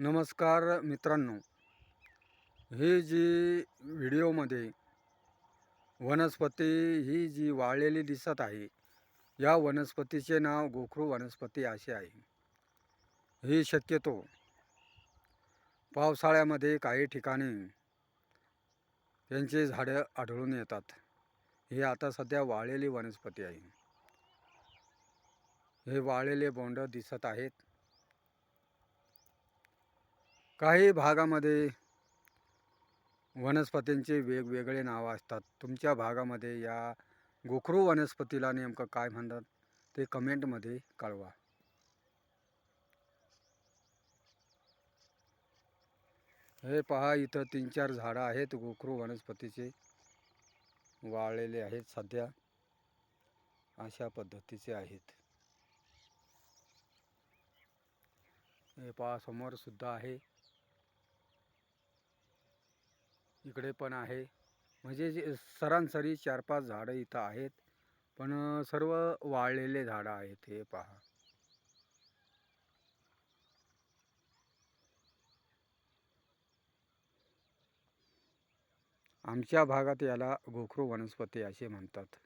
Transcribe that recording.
नमस्कार मित्रांनो. ही जी व्हिडिओमध्ये वनस्पती ही जी वाळलेली दिसत आहे या वनस्पतीचे नाव गोखरू वनस्पती असे आहे. ही शक्यतो पावसाळ्यामध्ये काही ठिकाणी त्यांचे झाडं आढळून येतात. ही आता सध्या वाळलेली वनस्पती आहे. हे वाळलेले बोंड दिसत आहेत. काही भागामध्ये वनस्पतींचे वेगवेगळे नावं असतात. तुमच्या भागामध्ये या गोखरू वनस्पतीला नेमकं काय म्हणतात ते कमेंटमध्ये कळवा. हे पहा इथं तीन चार झाडं आहेत. गोखरू वनस्पतीचे वाळलेले आहेत सध्या. अशा पद्धतीचे आहेत. हे पहा समोर सुद्धा आहे. इकडे पण आहे. म्हणजे जे सरासरी चार पाच झाडं इथं आहेत. पण सर्व वाळलेले झाडं आहेत हे पहा. आमच्या भागात याला गोखरू वनस्पती असे म्हणतात.